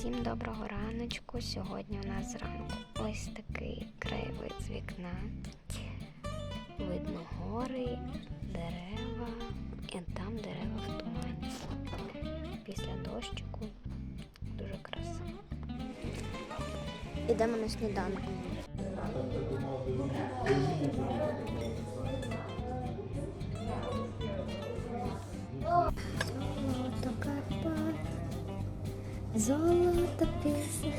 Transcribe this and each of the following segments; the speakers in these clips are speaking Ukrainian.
Всім доброго раночку. Сьогодні у нас зранку ось такий краєвид з вікна. Видно гори, дерева, і там дерева в тумані. Після дощику дуже красиво. Ідемо на сніданок. Золото пісня.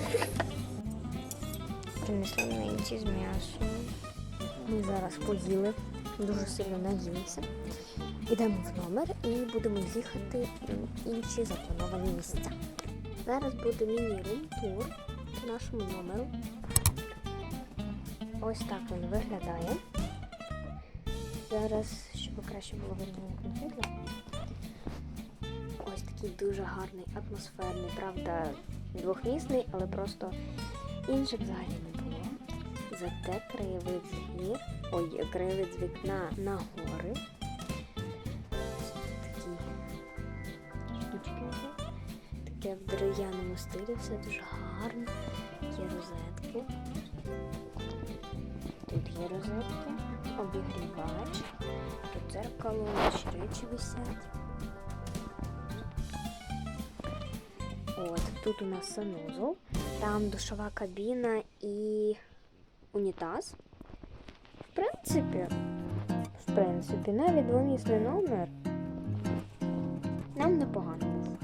Принесли млинці з м'ясом. Ми зараз поїли, дуже сильно наїлися. Йдемо в номер і будемо їхати в інші заплановані місця. Зараз буде міні-рум-тур по нашому номеру. Ось так він виглядає. Зараз, щоб краще було видно такий дуже гарний, атмосферний, правда, двохмісний, але просто інших взагалі не було. Зате краєвид з гір, ой, краєвид з вікна на гори. Такі штучки. ось. Таке в дерев'яному стилі, все дуже гарно. Є розетки. Тут є розетки, обігрівач, тут дзеркало, речі висять. От, тут у нас санузел, там душова кабіна і унітаз. В принципі, в принципі, навіть двомісний номер нам непогано був.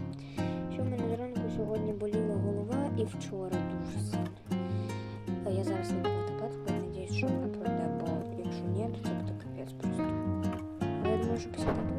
Що в мене зранку сьогодні боліла голова і вчора дуже сильно. Я зараз не буду таблетку, надіюсь, що вона пройде, бо якщо ні, то це буде капець просто. Але я думаю, що після таблетки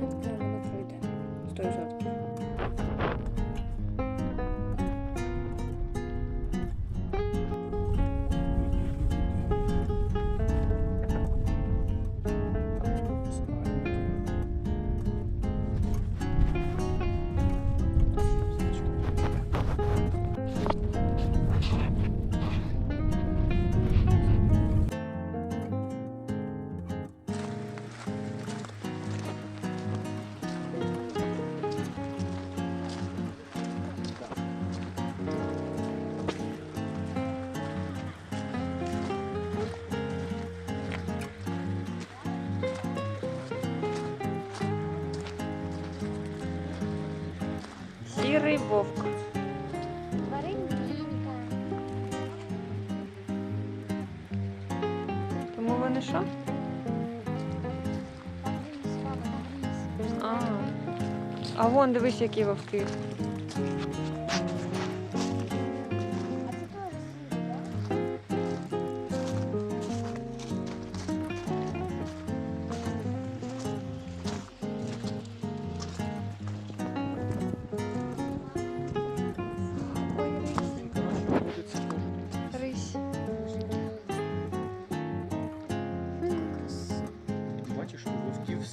Сірий вовк. Тому вони що? А, а вон дивись, які вовки.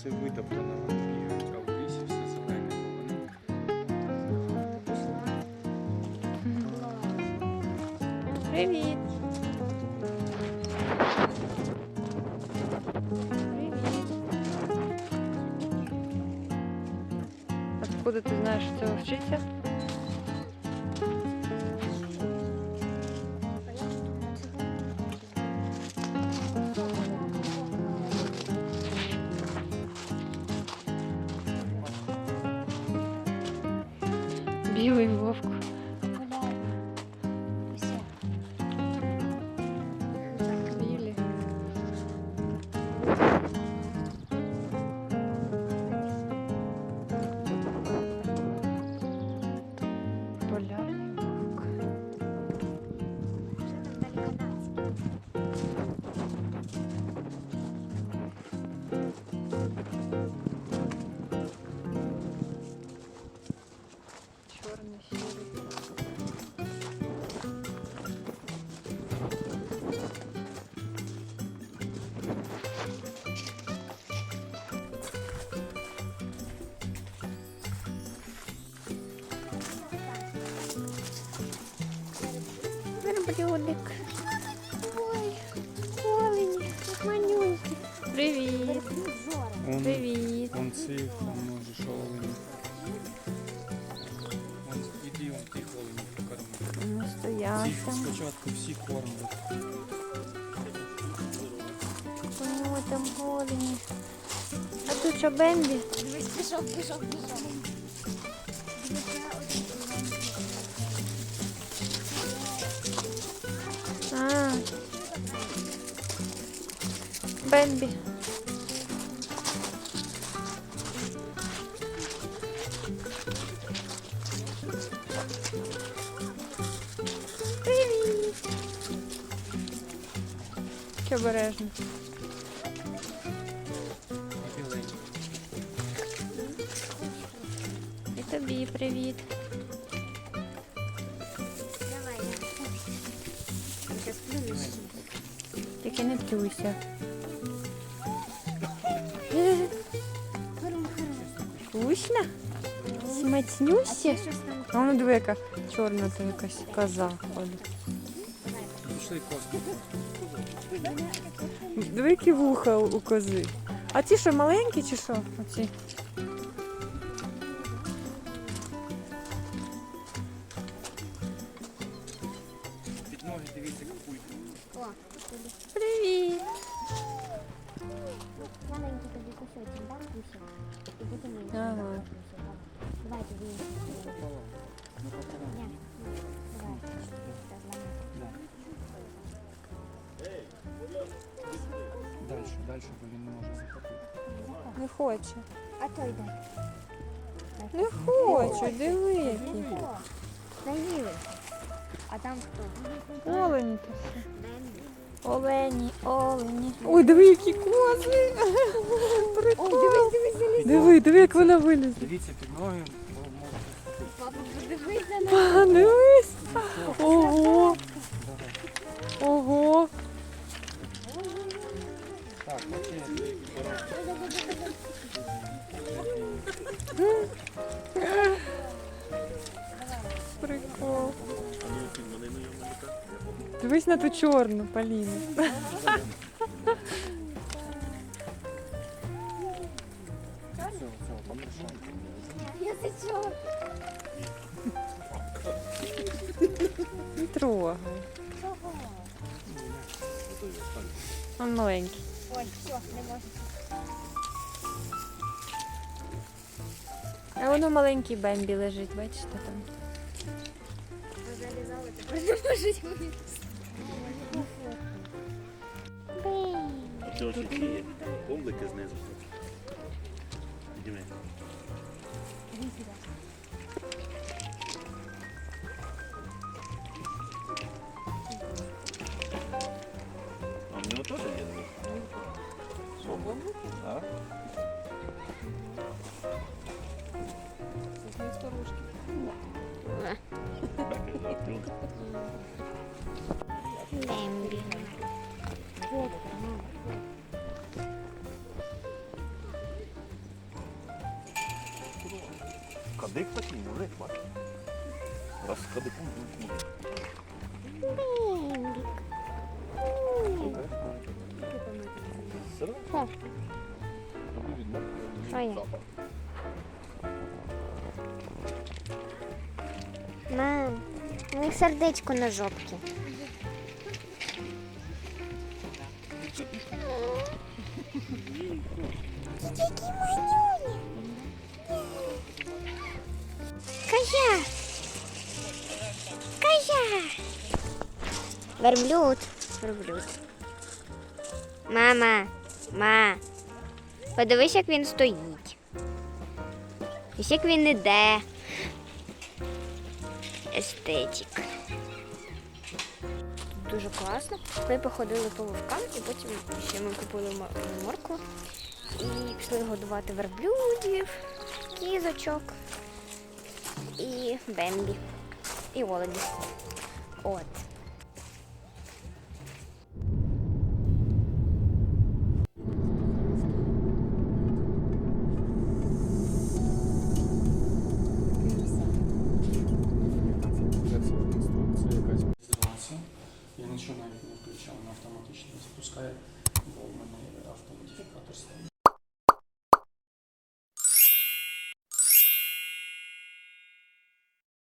все витоптано, вони бігають, а в лісі все зелене. Привіт. Привіт. Откуда ти знаєш, що це вовчиця? Білий вовк. Верблюдик. Ой, олень, манюнький. Привіт. Он, Привіт. он цих, он може шоу. Он іди, он тих оленів покормив. Яся. спочатку всі кормлять. О, там голені. А тут що Бембі? Дивись, пішов, пішов, пішов. Бембі. Привіт. Обережно. І тобі привіт. Давай. Тільки не плюйся. Вкусно? Смачнюся? А воно диви, яка чорна то якась коза ходить. Диви, які вуха у кози. А ці що, маленькі чи що? Оці? Під ноги дивіться капульку. Привіт! маленький тобі кусочек, да, Далі, далі, бо він не може захопити. Не хоче. А той дай. Не хочу, диви які. О, Наїли. А там хто? Олені то все. Олені, олені. Ой, диви, які кози. Прикол. дивись, дивись, дивись. Диви, диви, як вона вилізла. Дивіться під ноги, подивись на нас. А, дивись. Ого, Давай. ого. Так, окей. Прикол. Дивись на ту чорну, Поліна. Не трогай. Чого? Он маленький. Ой, все, не можу. А воно маленький Бембі лежить, бачите там. Залізали, тепер не можуть комлики знизу. Підніми. Так, я плюнь. Кадик такий, мужик бачиш. Раз кадиком мужик. Бембік. Сира? Що? Тобі відмовити. Що є? Мам, у них сердечко на жопці. Які манюні. Кажа. Кажа. Верблюд. Верблюд. Мама. Ма. Подивись, як він стоїть. Ось як він іде. Естетик. Дуже класно. Ми походили по вовкам і потім ще ми купили мор- моркву і пішли годувати верблюдів, кізочок і бембі. І олені. От.